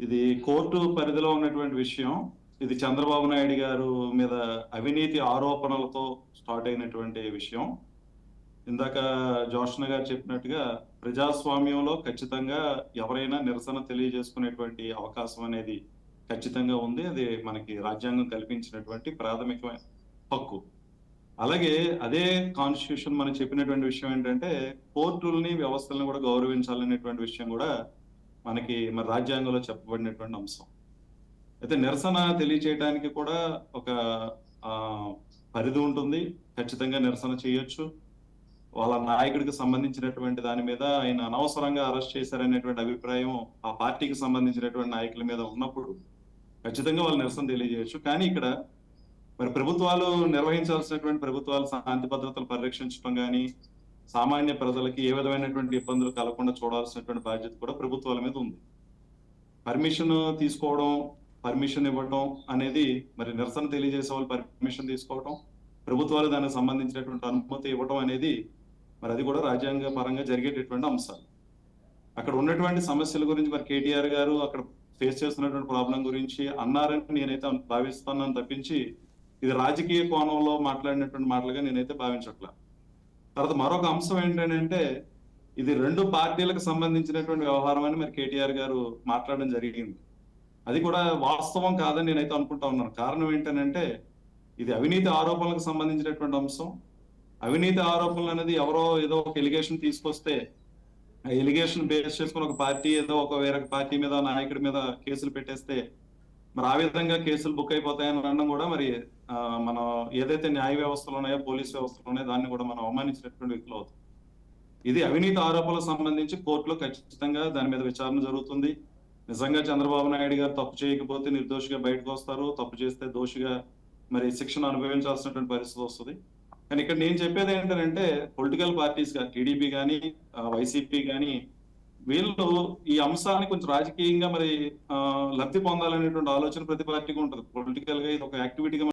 ఇది కోర్టు పరిధిలో ఉన్నటువంటి విషయం. ఇది చంద్రబాబు నాయుడు గారు మీద అవినీతి ఆరోపణలతో స్టార్ట్ అయినటువంటి విషయం. ఇందాక జోష్ణ గారు చెప్పినట్టుగా ప్రజాస్వామ్యంలో ఖచ్చితంగా ఎవరైనా నిరసన తెలియజేసుకునేటువంటి అవకాశం అనేది ఖచ్చితంగా ఉంది. అది మనకి రాజ్యాంగం కల్పించినటువంటి ప్రాథమికమైన హక్కు. అలాగే అదే కాన్స్టిట్యూషన్ మనం చెప్పినటువంటి విషయం ఏంటంటే కోర్టుల్ని వ్యవస్థలను కూడా గౌరవించాలనేటువంటి విషయం కూడా మనకి మన రాజ్యాంగంలో చెప్పబడినటువంటి అంశం. అయితే నిరసన తెలియచేయడానికి కూడా ఒక పరిధి ఉంటుంది. ఖచ్చితంగా నిరసన చేయొచ్చు. వాళ్ళ నాయకుడికి సంబంధించినటువంటి దాని మీద ఆయన అనవసరంగా అరెస్ట్ చేశారనేటువంటి అభిప్రాయం ఆ పార్టీకి సంబంధించినటువంటి నాయకుల మీద ఉన్నప్పుడు ఖచ్చితంగా వాళ్ళు నిరసన తెలియజేయచ్చు. కానీ ఇక్కడ మరి ప్రభుత్వాలు నిర్వహించాల్సినటువంటి ప్రభుత్వాలు శాంతి భద్రతలు పరిరక్షించడం కానీ సామాన్య ప్రజలకి ఏ విధమైనటువంటి ఇబ్బందులు కలగకుండా చూడాల్సినటువంటి బాధ్యత కూడా ప్రభుత్వాల మీద ఉంది. పర్మిషన్ తీసుకోవడం పర్మిషన్ ఇవ్వడం అనేది మరి నిరసన తెలియజేసే వాళ్ళు పర్మిషన్ తీసుకోవడం ప్రభుత్వాలు దానికి సంబంధించినటువంటి అనుమతి ఇవ్వడం అనేది మరి అది కూడా రాజ్యాంగ పరంగా జరిగేటటువంటి అంశాలు. అక్కడ ఉన్నటువంటి సమస్యల గురించి మరి కేటీఆర్ గారు అక్కడ ఫేస్ చేస్తున్నటువంటి ప్రాబ్లం గురించి అన్నారని నేనైతే భావిస్తున్నాను తప్పించి ఇది రాజకీయ కోణంలో మాట్లాడినటువంటి మాటలుగా నేనైతే భావించట్లేదు తర్వాత మరొక అంశం ఏంటంటే ఇది రెండు పార్టీలకు సంబంధించినటువంటి వ్యవహారం అని మరి కేటీఆర్ గారు మాట్లాడడం జరిగింది. అది కూడా వాస్తవం కాదని నేనైతే అనుకుంటా ఉన్నాను. కారణం ఏంటనంటే ఇది అవినీతి ఆరోపణలకు సంబంధించినటువంటి అంశం. అవినీతి ఆరోపణలు అనేది ఎవరో ఏదో ఒక ఎలిగేషన్ తీసుకొస్తే ఆ ఎలిగేషన్ బేస్ చేసుకుని ఒక పార్టీ ఏదో ఒక వేరే పార్టీ మీద నాయకుడి మీద కేసులు పెట్టేస్తే మరి ఆ విధంగా కేసులు బుక్ అయిపోతాయని అనడం కూడా మరి మనం ఏదైతే న్యాయ వ్యవస్థలు ఉన్నాయో పోలీస్ వ్యవస్థలు ఉన్నాయో దాన్ని కూడా మనం అవమానించినటువంటి వ్యక్తులు అవుతుంది ఇది అవినీతి ఆరోపణలకు సంబంధించి కోర్టులో ఖచ్చితంగా దాని మీద విచారణ జరుగుతుంది. నిజంగా చంద్రబాబు నాయుడు గారు తప్పు చేయకపోతే నిర్దోషిగా బయటకు వస్తారు. తప్పు చేస్తే దోషిగా మరి శిక్షణ అనుభవించాల్సినటువంటి పరిస్థితి వస్తుంది. కానీ ఇక్కడ నేను చెప్పేది ఏంటంటే పొలిటికల్ పార్టీస్గా టీడీపీ కానీ వైసీపీ కానీ వీళ్ళు ఈ అంశాన్ని కొంచెం రాజకీయంగా మరి ఆ, లబ్ధి పొందాలనేటువంటి ఆలోచన ప్రతి పార్టీకి ఉంటుంది. పొలిటికల్గా ఇది ఒక యాక్టివిటీగా